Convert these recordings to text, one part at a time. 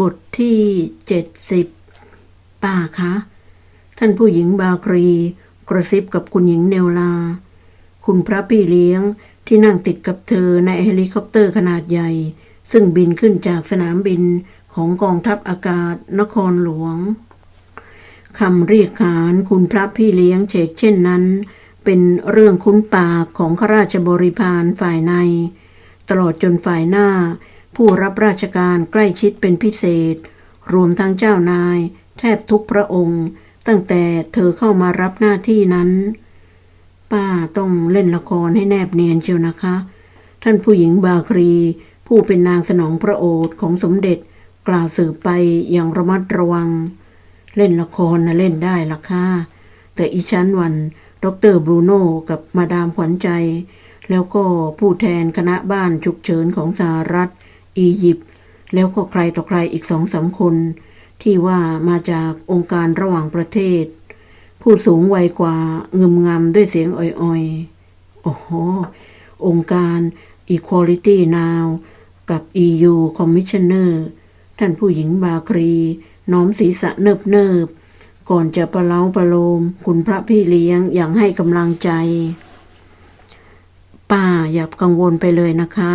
บทที่เจ็ดสิบป้าคะ ท่านผู้หญิงบาครี กระซิบกับคุณหญิงเนวลา คุณพระพี่เลี้ยงที่นั่งติดกับเธอในเฮลิคอปเตอร์ขนาดใหญ่ ซึ่งบินขึ้นจากสนามบินของกองทัพอากาศนครหลวงคำเรียกขานคุณพระพี่เลี้ยงเฉกเช่นนั้น เป็นเรื่องคุ้นปากของข้าราชบริพารฝ่ายใน ตลอดจนฝ่ายหน้า ผู้รับราชการใกล้ชิดเป็นพิเศษ รวมทั้งเจ้านาย แทบทุกพระองค์ ตั้งแต่เธอเข้ามารับหน้าที่นั้น ป้าต้องเล่นละครให้แนบเนียนเชียวนะคะ ท่านผู้หญิงบาครี ผู้เป็นนางสนองพระโอษฐ์ของสมเด็จกล่าวสืบไปอย่างระมัดระวัง เล่นละครนะเล่นได้ละค่ะแต่อีชั้นวันดรบรูโน่กับมาดามขวัญใจ แล้วก็ผู้แทนคณะบ้านฉุกเฉินของสหรัฐ อียิปต์แล้วก็ใครต่อใครอีกสองสามคน ที่ว่ามาจากองค์การระหว่างประเทศ ผู้สูงวัยกว่าเงึมงำด้วยเสียงอ่อยๆ โอ้โห องค์การ Equality Now กับ EU Commissioner ท่านผู้หญิงบาครี น้อมศีรษะเนิบเนิบๆก่อนจะประเล้าประโลม คุณพระพี่เลี้ยงอย่างให้กำลังใจ ป้าอย่ากังวลไปเลยนะคะ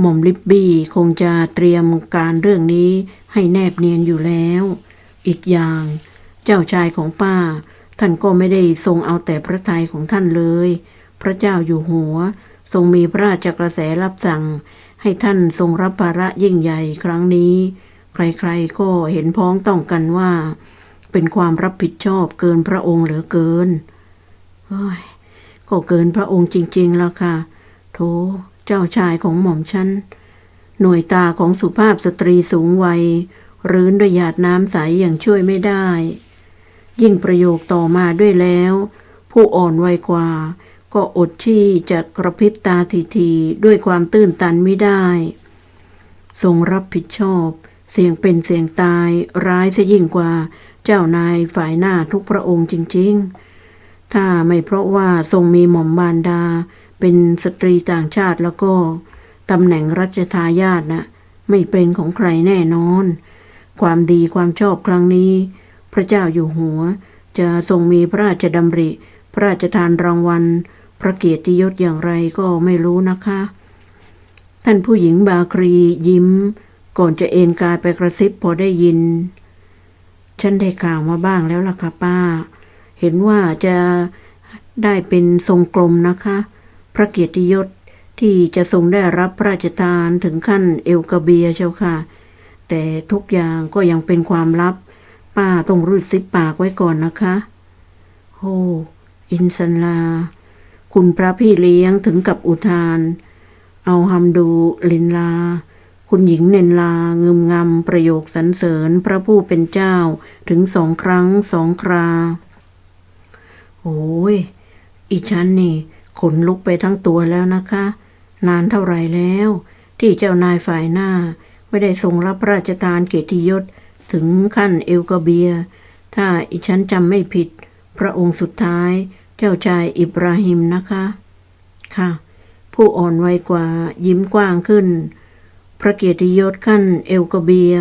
หม่อมลิบบี้คงจะเตรียมการเรื่องนี้ให้แนบเนียนอยู่แล้ว อีกอย่าง เจ้าชายของป้า ท่านก็ไม่ได้ทรงเอาแต่พระทัยของท่านเลย พระเจ้าอยู่หัว ทรงมีพระราชกระแสรับสั่ง ให้ท่านทรงรับภาระยิ่งใหญ่ครั้งนี้ ใครๆก็เห็นพ้องต้องกันว่า เป็นความรับผิดชอบเกินพระองค์เหลือเกินก็เกินพระองค์จริงๆแล้วค่ะ โถ เจ้าชายของหม่อมฉัน หน่วยตาของสุภาพสตรีสูงวัยรื้นด้วยหยาดน้ำใสอย่างช่วยไม่ได้ ยิ่งประโยคต่อมาด้วยแล้ว ผู้อ่อนวัยกว่า ก็อดที่จะกระพริบตาทีๆด้วยความตื้นตันไม่ได้ ทรงรับผิดชอบ เสียงเป็นเสียงตายร้ายซะยิ่งกว่าเจ้านายฝ่ายหน้าทุกพระองค์จริง ๆ ถ้าไม่เพราะว่าทรงมีหม่อมบานดา เป็นสตรีต่างชาติแล้วก็ตำแหน่งรัชทายาทนะไม่เป็นของใครแน่นอน ความดีความชอบครั้งนี้ พระเจ้าอยู่หัว จะทรงมีพระราชดำริ พระราชทานรางวัล พระเกียรติยศอย่างไรก็ไม่รู้นะคะ ท่านผู้หญิงบาครียิ้ม ก่อนจะเอนกายไปกระซิบพอได้ยิน ฉันได้กล่าวมาบ้างแล้วล่ะค่ะป้า เห็นว่าจะได้เป็นทรงกลมนะคะ พระเกียรติยศที่จะทรงได้รับพระราชทานถึงขั้นเอลกาเบียเจ้าค่ะ แต่ทุกอย่างก็ยังเป็นความลับ ป้าต้องรูดซิปปากไว้ก่อนนะคะโอ้อินสันลา คุณพระพี่เลี้ยงถึงกับอุทาน เอาฮัมดูลินลา คุณหญิงเนนลางึมงำประโยคสรรเสริญพระผู้เป็นเจ้าถึงสองครั้งสองครา โอ้ย อีฉันนี่ ขนลุกไปทั้งตัวแล้วนะคะ นานเท่าไรแล้ว ที่เจ้านายฝ่ายหน้า ไม่ได้ทรงรับพระราชทานเกียรติยศถึงขั้นเอลกเบีย ถ้าอีฉันจำไม่ผิด พระองค์สุดท้าย เจ้าชายอิบราฮิมนะคะ ค่ะ ผู้อ่อนวัยกว่ายิ้มกว้างขึ้น พระเกียรติยศขั้นเอลกเบีย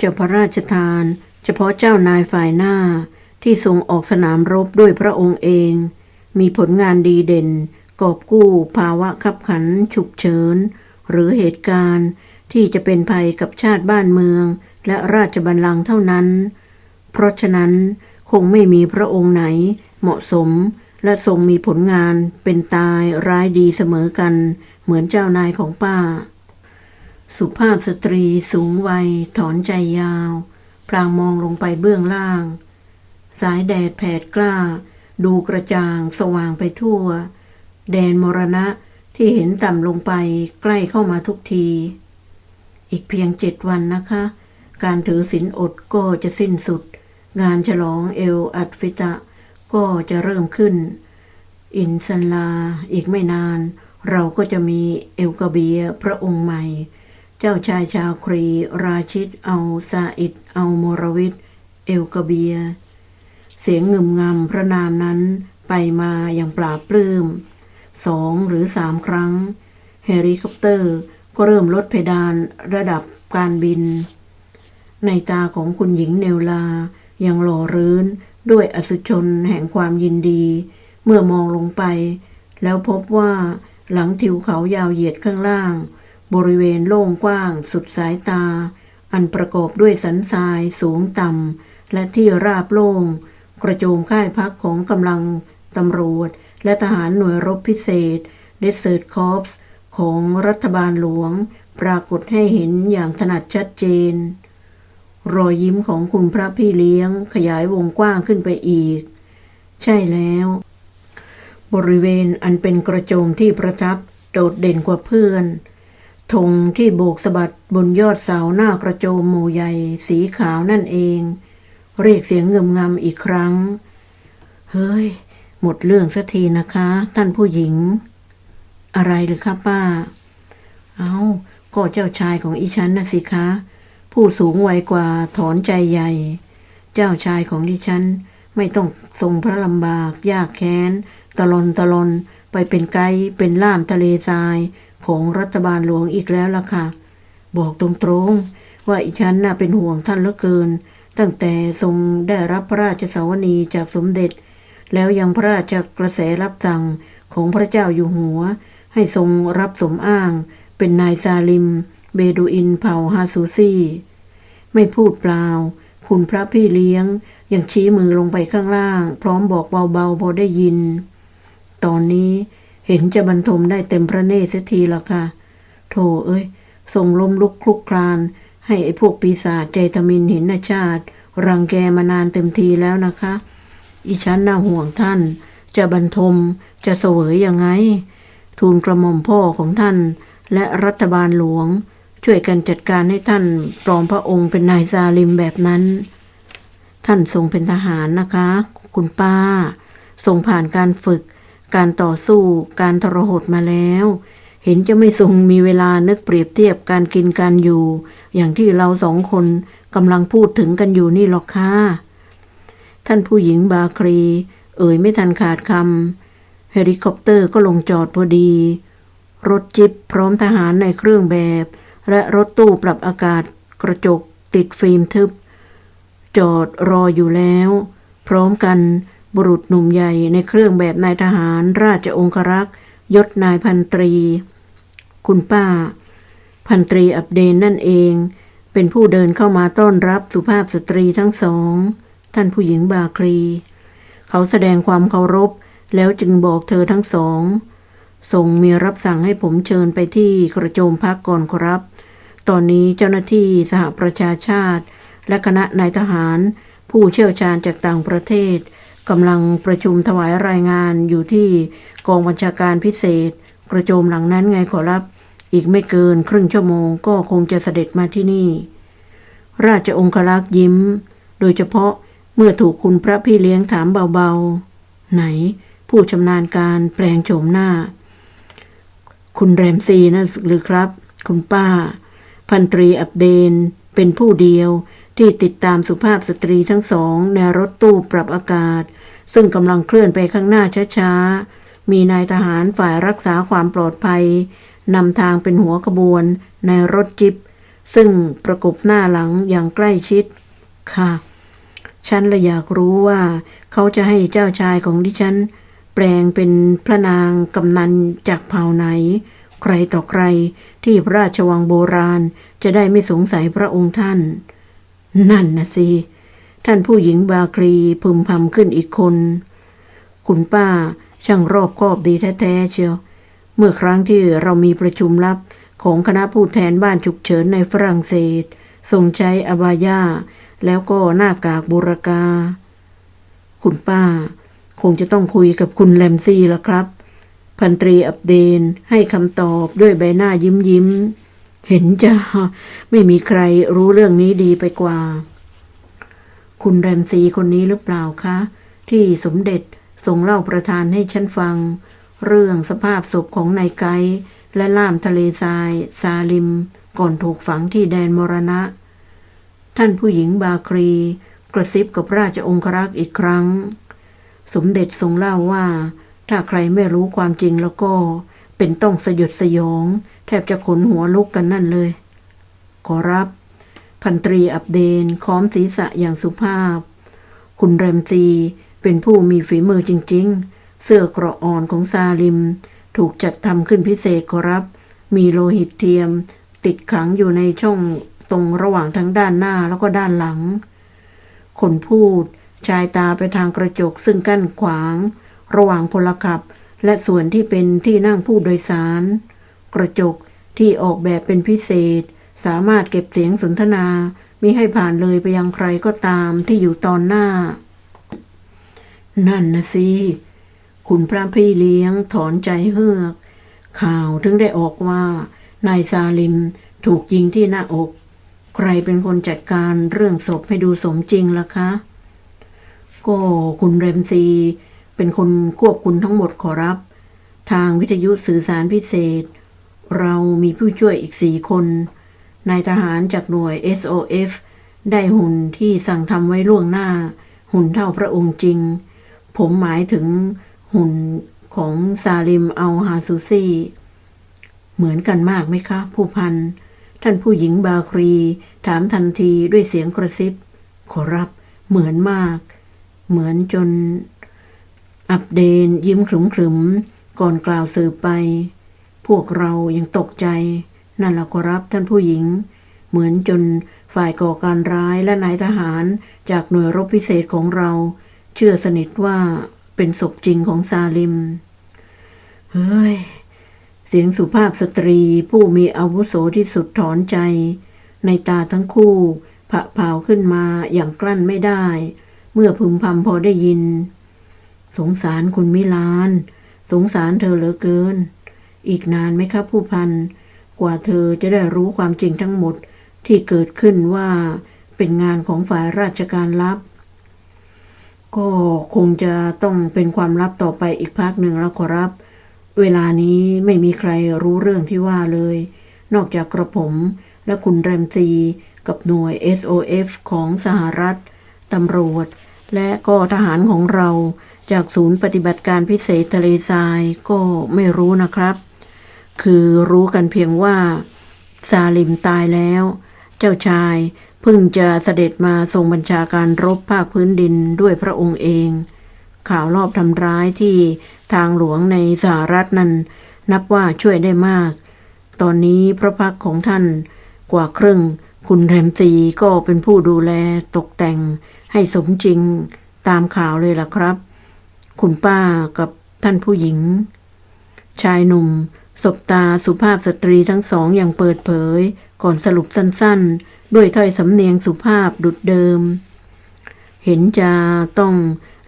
จะพระราชทาน เฉพาะเจ้านายฝ่ายหน้าที่ทรงออกสนามรบด้วยพระองค์เอง มีผลงานดีเด่น กอบกู้ภาวะขับขัน ฉุกเฉิน หรือเหตุการณ์ที่จะเป็นภัยกับชาติบ้านเมือง และราชบัลลังก์เท่านั้น เพราะฉะนั้นคงไม่มีพระองค์ไหนเหมาะสมและทรงมีผลงานเป็นตายร้ายดีเสมอกัน เหมือนเจ้านายของป้า สุภาพสตรีสูงวัย ถอนใจยาว พลางมองลงไปเบื้องล่าง สายแดดแผดกล้า ดูกระจ่างสว่างไปทั่ว แดนมรณะที่เห็นต่ำลงไปใกล้เข้ามาทุกที อีกเพียงเจ็ดวันนะคะ การถือศีลอดก็จะสิ้นสุด งานฉลองเอลอัดฟิตะ ก็จะเริ่มขึ้น อินซันลาอีกไม่นาน เราก็จะมีเอลกเบียพระองค์ใหม่ เจ้าชายชาวครี ราชิต เอาซาอิด เอาโมรวิทเอลกเบีย เสียงเงึมงำพระนามนั้นไปมาอย่างปราบปลื้มสองหรือสามครั้ง เฮลิคอปเตอร์ก็เริ่มลดเพดานระดับการบิน ในตาของคุณหญิงเนวลายังหล่อรื้นด้วยอสุชนแห่งความยินดี เมื่อมองลงไป แล้วพบว่าหลังทิวเขายาวเหยียดข้างล่าง บริเวณโล่งกว้างสุดสายตา อันประกอบด้วยสันทรายสูงต่ำและที่ราบโล่ง กระโจมค่ายพักของกำลังตำรวจ และทหารหน่วยรบพิเศษเดสเซิร์ตคอร์ปส์ของรัฐบาลหลวง ปรากฏให้เห็นอย่างถนัดชัดเจน รอยยิ้มของคุณพระพี่เลี้ยงขยายวงกว้างขึ้นไปอีก ใช่แล้ว บริเวณอันเป็นกระโจมที่ประทับโดดเด่นกว่าเพื่อนธงที่โบกสะบัดบนยอดเสาหน้ากระโจมหมู่ใหญ่สีขาวนั่นเอง เรียกเสียงเงมงำอีกครั้ง เฮ้ย หมดเรื่องสักทีนะคะ ท่านผู้หญิง อะไรหรือครับป้า เอาก็เจ้าชายของอีฉันนะสิคะ ผู้สูงวัยกว่าถอนใจใหญ่ เจ้าชายของดิฉัน ไม่ต้องทรงพระลำบาก ยากแค้น ตลอนตลอนไปเป็นไกด์เป็นล่ามทะเลทรายของรัฐบาลหลวงอีกแล้วล่ะค่ะ บอกตรงๆว่าอีฉันน่ะเป็นห่วงท่านเหลือเกิน ตั้งแต่ทรงได้รับพระราชสวนีจากสมเด็จ แล้วยังพระราชกระแสรับสั่งของพระเจ้าอยู่หัว ให้ทรงรับสมอ้าง เป็นนายซาลิม เบดูอินเผ่าฮาซูซีไม่พูดเปล่า คุณพระพี่เลี้ยง ยังชี้มือลงไปข้างล่าง พร้อมบอกเบาๆพอได้ยิน ตอนนี้เห็นจะบรรทมได้เต็มพระเนตรเสียทีละค่ะ โถเอ้ยทรงล้มลุกคลุกคลาน ให้ไอ้พวกปีศาจใจทมินเห็นนาชาติ รังแกมานานเต็มทีแล้วนะคะ อีฉันน่าห่วงท่าน จะบรรทมจะเสวยยังไง ทูลกระหม่อมพ่อของท่าน และรัฐบาลหลวง ช่วยกันจัดการให้ท่านปลอมพระองค์เป็นนายซาลิมแบบนั้น ท่านทรงเป็นทหารนะคะ คุณป้า ทรงผ่านการฝึก การต่อสู้ การทรหดมาแล้ว เห็นจะไม่ทรงมีเวลานึกเปรียบเทียบการกินการอยู่ อย่างที่เราสองคนกำลังพูดถึงกันอยู่นี่หรอกค่ะ ท่านผู้หญิงบาครี เอ่ยไม่ทันขาดคำเฮลิคอปเตอร์ก็ลงจอดพอดี รถจิบพร้อมทหารในเครื่องแบบ และรถตู้ปรับอากาศกระจกติดฟิล์มทึบ จอดรออยู่แล้ว พร้อมกันบุรุษหนุ่มใหญ่ในเครื่องแบบนายทหารราชองครักษ์ยศนายพันตรี คุณป้า พันตรีอับเดนนั่นเอง เป็นผู้เดินเข้ามาต้อนรับสุภาพสตรีทั้งสอง ท่านผู้หญิงบาคลี เขาแสดงความเคารพ แล้วจึงบอกเธอทั้งสองส่งมีรับสั่งให้ผมเชิญไปที่กระโจมพักก่อนครับ ตอนนี้เจ้าหน้าที่สหประชาชาติ และคณะนายทหาร ผู้เชี่ยวชาญจากต่างประเทศกำลังประชุมถวายรายงานอยู่ที่กองบัญชาการพิเศษ กระโจมหลังนั้นไงขอรับ อีกไม่เกินครึ่งชั่วโมงก็คงจะเสด็จมาที่นี่ ราชองครักษ์ยิ้ม โดยเฉพาะเมื่อถูกคุณพระพี่เลี้ยงถามเบาๆ ไหน ผู้ชำนาญการแปลงโฉมหน้า คุณแรมซีนะหรือครับ คุณป้า พันตรีอับเดนเป็นผู้เดียวที่ติดตามสุภาพสตรีทั้งสอง ในรถตู้ปรับอากาศ ซึ่งกำลังเคลื่อนไปข้างหน้าช้าๆ มีนายทหารฝ่ายรักษาความปลอดภัย นำทางเป็นหัวขบวนในรถจิบ ซึ่งประกบหน้าหลังอย่างใกล้ชิด ค่ะ ฉันละอยากรู้ว่า เขาจะให้เจ้าชายของดิฉัน แปลงเป็นพระนางกำนันจากเผ่าไหน ใครต่อใครที่พระราชวังโบราณจะได้ไม่สงสัยพระองค์ท่าน นั่นนะสิท่านผู้หญิงบาคลีพึมพำขึ้นอีกคน คุณป้าช่างรอบคอบดีแท้ๆเชียว เมื่อครั้งที่เรามีประชุมลับของคณะผู้แทนบ้านฉุกเฉินในฝรั่งเศสทรงใช้อบายาแล้วก็หน้ากากบุรกา คุณป้า คงจะต้องคุยกับคุณแลมซี่ละครับ พันตรีอับเดนให้คำตอบด้วยใบหน้ายิ้มยิ้ม เห็นจะไม่มีใครรู้เรื่องนี้ดีไปกว่า คุณแรมซีคนนี้หรือเปล่าคะ ที่สมเด็จส่งเล่าประธานให้ฉันฟัง เรื่องสภาพศพของนายไกดและล่ามทะเลทราย ซาลิม ก่อนถูกฝังที่แดนมรณะ ท่านผู้หญิงบาครี กระซิบกับราชองครักษ์อีกครั้ง สมเด็จทรงเล่าว่า ถ้าใครไม่รู้ความจริงแล้วก็ เป็นต้องสยดสยอง แทบจะขนหัวลุกกันนั่นเลย ขอรับ พันตรีอับเดนค้อมศีรษะอย่างสุภาพ คุณเรมซีเป็นผู้มีฝีมือจริง ๆ เสื้อเกราะอ่อนของซาลิม ถูกจัดทำขึ้นพิเศษขอรับ มีโลหิตเทียม ติดขังอยู่ในช่องตรงระหว่างทั้งด้านหน้าแล้วก็ด้านหลัง คนพูดชายตาไปทางกระจกซึ่งกั้นขวาง ระหว่างพลขับ และส่วนที่เป็นที่นั่งผู้โดยสาร กระจกที่ออกแบบเป็นพิเศษ สามารถเก็บเสียงสนทนามิให้ผ่านเลยไปยังใครก็ตามที่อยู่ตอนหน้า นั่นนะสิ คุณพระพี่เลี้ยงถอนใจเฮือก ข่าวถึงได้ออกว่านายซาลิมถูกยิงที่หน้าอก ใครเป็นคนจัดการเรื่องศพให้ดูสมจริงล่ะคะ ก็คุณเรมซีเป็นคนควบคุมทั้งหมดขอรับ ทางวิทยุสื่อสารพิเศษ เรามีผู้ช่วยอีกสี่คนนายทหารจากหน่วย SOF ได้หุ่นที่สั่งทำไว้ล่วงหน้า หุ่นเท่าพระองค์จริง ผมหมายถึง หุ่นของซาลิมเอัลฮาซูซีเหมือนกันมากไหมคะ ผู้พัน ท่านผู้หญิงบาครี ถามทันทีด้วยเสียงกระซิบ ขอรับ เหมือนมาก เหมือนจน อับเดนยิ้มขรึมๆก่อนกล่าวสืบไป พวกเรายังตกใจ นั่นละขอรับท่านผู้หญิง เหมือนจนฝ่ายก่อการร้ายและนายทหารจากหน่วยรบพิเศษของเรา เชื่อสนิทว่า เป็นศพจริงของซาลิม เฮ้ย เสียงสุภาพสตรีผู้มีอาวุโสที่สุดถอนใจ ในตาทั้งคู่ผะเผาขึ้นมาอย่างกลั้นไม่ได้ เมื่อพึมพำพอได้ยิน สงสารคุณมิลาน สงสารเธอเหลือเกิน อีกนานไหมครับผู้พัน กว่าเธอจะได้รู้ความจริงทั้งหมดที่เกิดขึ้นว่าเป็นงานของฝ่ายราชการลับ ก็คงจะต้องเป็นความลับต่อไปอีกพักหนึ่งแล้วขอรับ เวลานี้ไม่มีใครรู้เรื่องที่ว่าเลย นอกจากกระผมและคุณแรมซีกับหน่วย SOF ของสหรัฐตำรวจ และก็ทหารของเราจากศูนย์ปฏิบัติการพิเศษทะเลทรายก็ไม่รู้นะครับ คือรู้กันเพียงว่าซาลิมตายแล้ว เจ้าชาย เพิ่งจะเสด็จมาทรงบัญชาการรบภาคพื้นดินด้วยพระองค์เอง ข่าวรอบทำร้ายที่ทางหลวงในสหรัฐนั้น นับว่าช่วยได้มาก ตอนนี้พระพักของท่านกว่าครึ่ง คุณแรมซีก็เป็นผู้ดูแลตกแต่งให้สมจริงตามข่าวเลยล่ะครับ คุณป้ากับท่านผู้หญิง ชายหนุ่มสบตาสุภาพสตรีทั้งสองอย่างเปิดเผย ก่อนสรุปสั้นๆ ด้วยถ้อยสำเนียงสุภาพดุดเดิม เห็นจะต้อง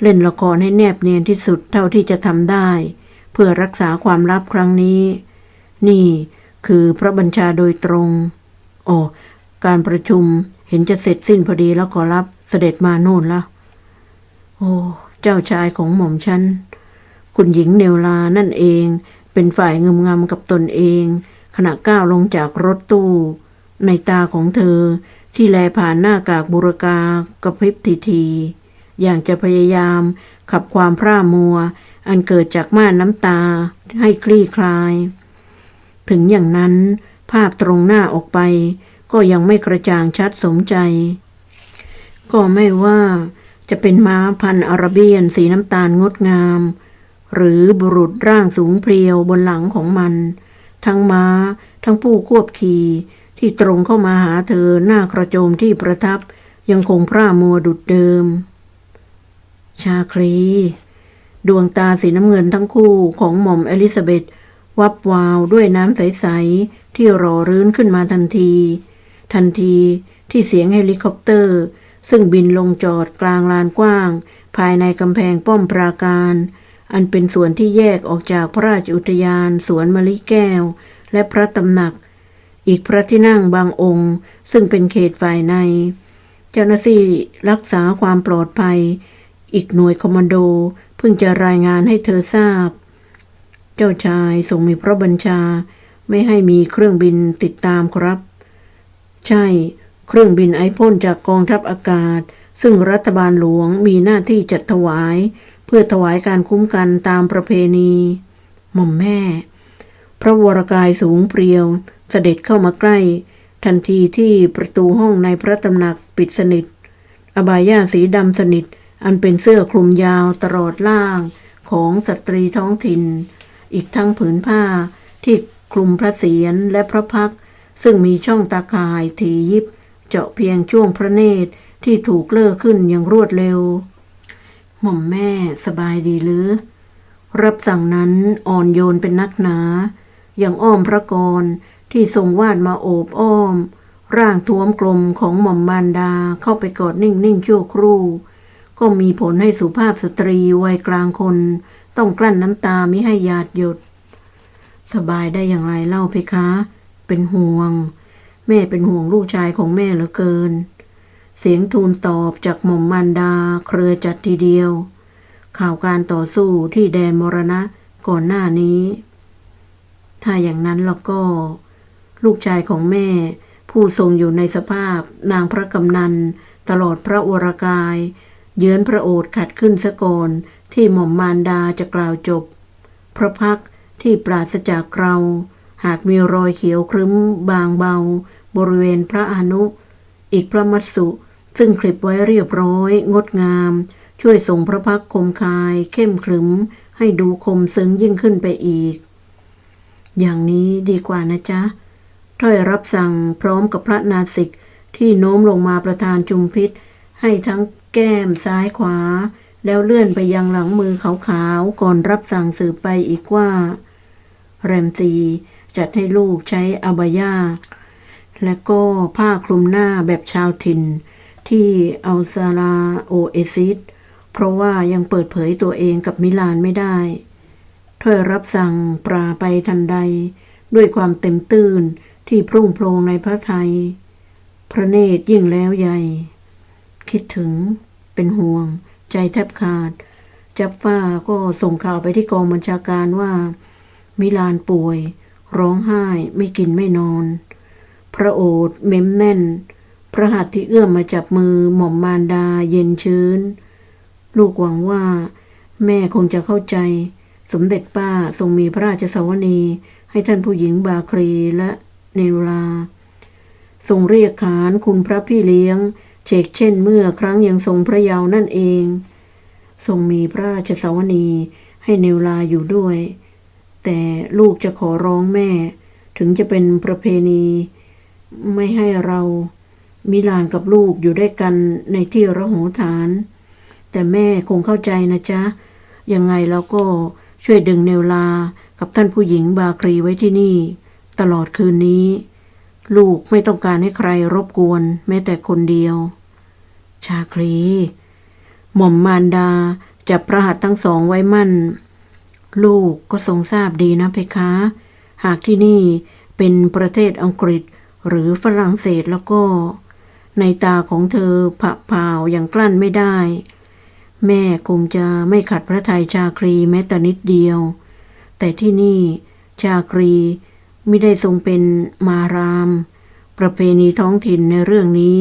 เล่นละครให้แนบเนียนที่สุดเท่าที่จะทำได้ เพื่อรักษาความลับครั้งนี้ นี่คือพระบัญชาโดยตรง โอ้ การประชุมเห็นจะเสร็จสิ้นพอดีแล้วขอรับเสด็จมาโน่นละโอ้ เจ้าชายของหม่อมฉัน คุณหญิงเนวลานั่นเอง เป็นฝ่ายงึมงำกับตนเอง ขณะก้าวลงจากรถตู้ ในตาของเธอที่แลผ่านหน้ากากบุรกากระพริบทีที อย่างจะพยายามขับความพร่ามัว อันเกิดจากม่านน้ำตาให้คลี่คลาย ถึงอย่างนั้นภาพตรงหน้าออกไป ก็ยังไม่กระจ่างชัดสมใจ ก็ไม่ว่าจะเป็นม้าพันอาราเบียนสีน้ำตาลงดงาม หรือบุรุษร่างสูงเพรียวบนหลังของมัน ทั้งม้า ทั้งผู้ควบขี่ ที่ตรงเข้ามาหาเธอหน้ากระโจมที่ประทับยังคงพร่ามัวดุดเดิม ชาคลี ดวงตาสีน้ำเงินทั้งคู่ของหม่อมเอลิซาเบธวับวาวด้วยน้ำใส ๆ ที่รอรื้นขึ้นมาทันที ทันทีที่เสียงเฮลิคอปเตอร์ ซึ่งบินลงจอดกลางลานกว้าง ภายในกำแพงป้อมปราการ อันเป็นส่วนที่แยกออกจากพระราชอุทยานสวนมะลิแก้ว และพระตำหนัก อีกพระที่นั่งบางองค์ ซึ่งเป็นเขตฝ่ายใน เจ้าหน้าที่รักษาความปลอดภัย อีกหน่วยคอมมานโดเพิ่งจะรายงานให้เธอทราบ เจ้าชายทรงมีพระบัญชา ไม่ให้มีเครื่องบินติดตามครับ ใช่ เครื่องบินไอพ่นจากกองทัพอากาศ ซึ่งรัฐบาลหลวงมีหน้าที่จัดถวาย เพื่อถวายการคุ้มกันตามประเพณี หม่อมแม่ พระวรกายสูงเพรียว เสด็จเข้ามาใกล้ ทันทีที่ประตูห้องในพระตำหนักปิดสนิท อบายาสีดำสนิท อันเป็นเสื้อคลุมยาวตลอดล่างของสตรีท้องถิ่น อีกทั้งผืนผ้าที่คลุมพระเศียรและพระพัก ซึ่งมีช่องตาข่ายถียิบ เจาะเพียงช่วงพระเนตรที่ถูกเลิกขึ้นอย่างรวดเร็ว หม่อมแม่สบายดีหรือ รับสั่งนั้นอ่อนโยนเป็นนักหนา อย่างอ้อมพระกร ที่ทรงวาดมาโอบอ้อม ร่างท้วมกลมของหม่อมมารดาเข้าไปกอดนิ่งๆชั่วครู่ ก็มีผลให้สุภาพสตรีวัยกลางคน ต้องกลั้นน้ำตามิให้หยาดหยด สบายได้อย่างไรเล่าเพคะ เป็นห่วง แม่เป็นห่วงลูกชายของแม่เหลือเกิน เสียงทูลตอบจากหม่อมมารดาเครือจัดทีเดียว ข่าวการต่อสู้ที่แดนมรณะก่อนหน้านี้ ถ้าอย่างนั้นแล้วก็ ลูกชายของแม่ ผู้ทรงอยู่ในสภาพนางพระกำนัน ตลอดพระวรากาย เยื้อนพระโอษฐ์ขัดขึ้นซะกอนที่หม่อมมารดาจะกล่าวจบ พระพักที่ปราศจากเราหากมีรอยเขียวครึ้มบางเบา บริเวณพระอนุ อีกพระมัสสุซึ่งคลิปไว้เรียบร้อย งดงาม ช่วยส่งพระพักคมคาย เข้มขรึม ให้ดูคมซึ้งยิ่งขึ้นไปอีก อย่างนี้ดีกว่านะจ๊ะ ถ้อยรับสั่งพร้อมกับพระนาสิกที่โน้มลงมาประทานจุมพิษ ให้ทั้งแก้มซ้ายขวา แล้วเลื่อนไปยังหลังมือขาวๆก่อนรับสั่งสืบไปอีกว่า แรมซีจัดให้ลูกใช้อบายาและก็ผ้าคลุมหน้าแบบชาวถิ่น ที่อัลซาลาโอเอซิสเพราะว่ายังเปิดเผยตัวเองกับมิลานไม่ได้ถ้อยรับสั่งปราไปทันใด ด้วยความเต็มตื้น ที่พรุ่งโพรงในพระไทย พระเนตรยิ่งแล้วใหญ่ คิดถึงเป็นห่วง ใจแทบขาด จับฟ้าก็ส่งข่าวไปที่กองบัญชาการว่า มิลานป่วย ร้องไห้ไม่กินไม่นอน พระโอษฐ์เม้มแน่น พระหัตถ์ที่เอื้อมมาจับมือหม่อมมารดาเย็นชื้น ลูกหวังว่า แม่คงจะเข้าใจ สมเด็จป้าทรงมีพระราชสวนีให้ท่านผู้หญิงบาครีและ เนรุลา ทรงเรียกขานคุณพระพี่เลี้ยงเชกเช่นเมื่อครั้งยังทรงพระเยาว์นั่นเอง ทรงมีพระราชสวนีให้เนรุลาอยู่ด้วย แต่ลูกจะขอร้องแม่ ถึงจะเป็นประเพณี ไม่ให้เรามิลานกับลูกอยู่ด้วยกันในที่ระโหฐาน แต่แม่คงเข้าใจนะจ๊ะ ยังไงเราก็ช่วยดึงเนวลากับท่านผู้หญิงบาครีไว้ที่นี่ ตลอดคืนนี้ ลูกไม่ต้องการให้ใครรบกวน แม้แต่คนเดียว ชาคลี หม่อมมารดาจับพระหัตถ์ทั้งสองไว้มั่น ลูกก็ทรงทราบดีนะเพคะ หากที่นี่เป็นประเทศอังกฤษหรือฝรั่งเศสแล้วก็ ในตาของเธอผะพาวอย่างกลั้นไม่ได้ แม่คงจะไม่ขัดพระทัยชาครีแม้แต่นิดเดียว แต่ที่นี่ชาครี ม่ได้ทรงเป็นมาราม ประเพณีท้องถิ่นในเรื่องนี้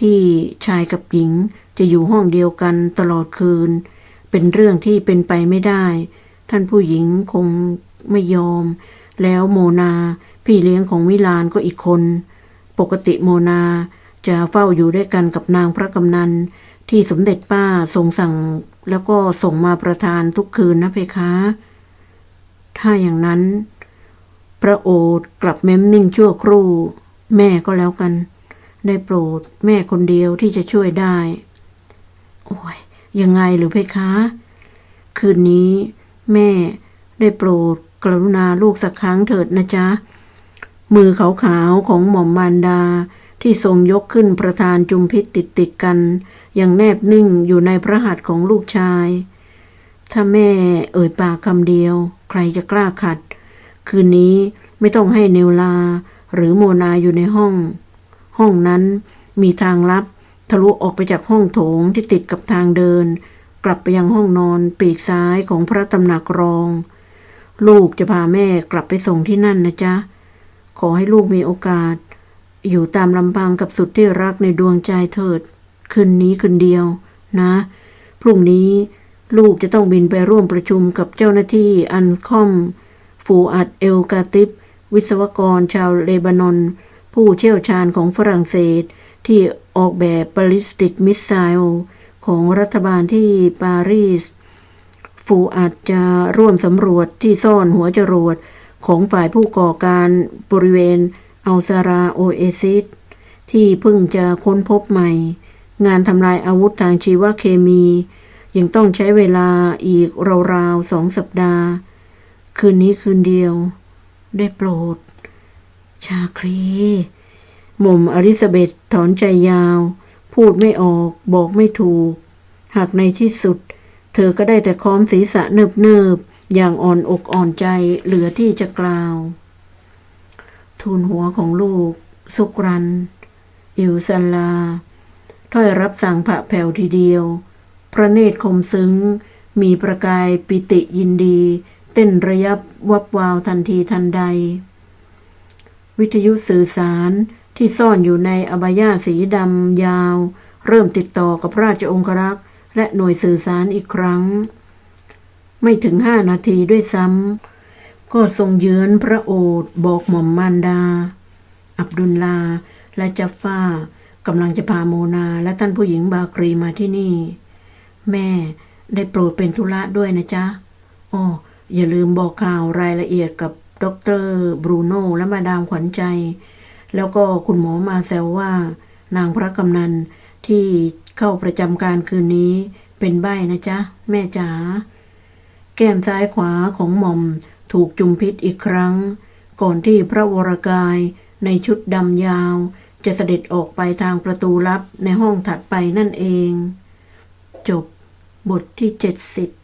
ที่ชายกับหญิงจะอยู่ห้องเดียวกันตลอดคืน เป็นเรื่องที่เป็นไปไม่ได้ ท่านผู้หญิงคงไม่ยอม แล้วโมนาพี่เลี้ยงของมิลานก็อีกคน ปกติโมนาจะเฝ้าอยู่ด้วยกันกับนางพระกำนันที่สมเด็จป้าทรงสั่งแล้วก็ส่งมาประทานทุกคืนนะเพคะ ถ้าอย่างนั้น พระโอษฐ์กลับเม้มนิ่งชั่วครู่ แม่ก็แล้วกัน ได้โปรดแม่คนเดียวที่จะช่วยได้ โอ้ย ยังไงหรือเพคะ คืนนี้ แม่ได้โปรดกรุณาลูกสักครั้งเถิดนะจ๊ะ มือขาวๆของหม่อมมารดาที่ทรงยกขึ้นประธานจุมพิษติดติดๆกันอย่างแนบนิ่งอยู่ในพระหัตถ์ของลูกชาย ถ้าแม่เอ่ยปากคำเดียว ใครจะกล้าขัด คืนนี้ไม่ต้องให้เนวลาหรือโมนาอยู่ในห้อง ห้องนั้นมีทางลับ ทะลุออกไปจากห้องโถงที่ติดกับทางเดิน กลับไปยังห้องนอนปีกซ้ายของพระตำหนักรอง ลูกจะพาแม่กลับไปส่งที่นั่นนะจ๊ะ ขอให้ลูกมีโอกาส อยู่ตามลำพังกับสุดที่รักในดวงใจเถิด คืนนี้คืนเดียวนะ พรุ่งนี้ลูกจะต้องบินไปร่วมประชุมกับเจ้าหน้าที่อันคอม ฟูอัดเอลกาติบ วิศวกรชาวเลบานอน ผู้เชี่ยวชาญของฝรั่งเศส ที่ออกแบบ ballistic missile ของรัฐบาลที่ปารีส ฟูอาจจะร่วมสำรวจที่ซ่อนหัวจรวดของฝ่ายผู้ก่อการบริเวณอัลซาราโอเอซิสที่เพิ่งจะค้นพบใหม่ งานทำลายอาวุธทางชีวเคมี ยังต้องใช้เวลาอีกราวๆสองสัปดาห์ คืนนี้คืนเดียว ได้โปรด ชาคลีหม่อมอลิซาเบธถอนใจยาว พูดไม่ออกบอกไม่ถูก หากในที่สุด เธอก็ได้แต่ค้อมศีรษะเนิบเนิบๆอย่างอ่อนอกอ่อนใจเหลือที่จะกล่าว ทูลหัวของลูก สุกรัน อิวซันลา ถ้อยรับสั่งผะแผ่วทีเดียว พระเนตรคมซึ้ง มีประกายปิติยินดี เต้นระยับวับวาวทันทีทันใด วิทยุสื่อสารที่ซ่อนอยู่ในอบายาสีดำยาว เริ่มติดต่อกับราชองครักษ์ และหน่วยสื่อสารอีกครั้ง ไม่ถึงห้านาทีด้วยซ้ำก็ทรงเยือนพระโอษฐ์บอกหม่อมมารดา อับดุลลาและจัฟฟ้ากำลังจะพาโมนาและท่านผู้หญิงบากรีมาที่นี่ แม่ได้โปรดเป็นธุระด้วยนะจ๊ะอ้อ อย่าลืมบอกข่าวรายละเอียดกับดรบรูโน่และมาดามขวัญใจ แล้วก็คุณหมอมาแซวว่า นางพระกำนันที่เข้าประจำการคืนนี้เป็นใบ้นะจ๊ะ แม่จ๋าแก้มซ้ายขวาของหม่อมถูกจุมพิษอีกครั้ง ก่อนที่พระวรกายในชุดดำยาว จะเสด็จออกไปทางประตูลับในห้องถัดไปนั่นเอง จบบทที่70เ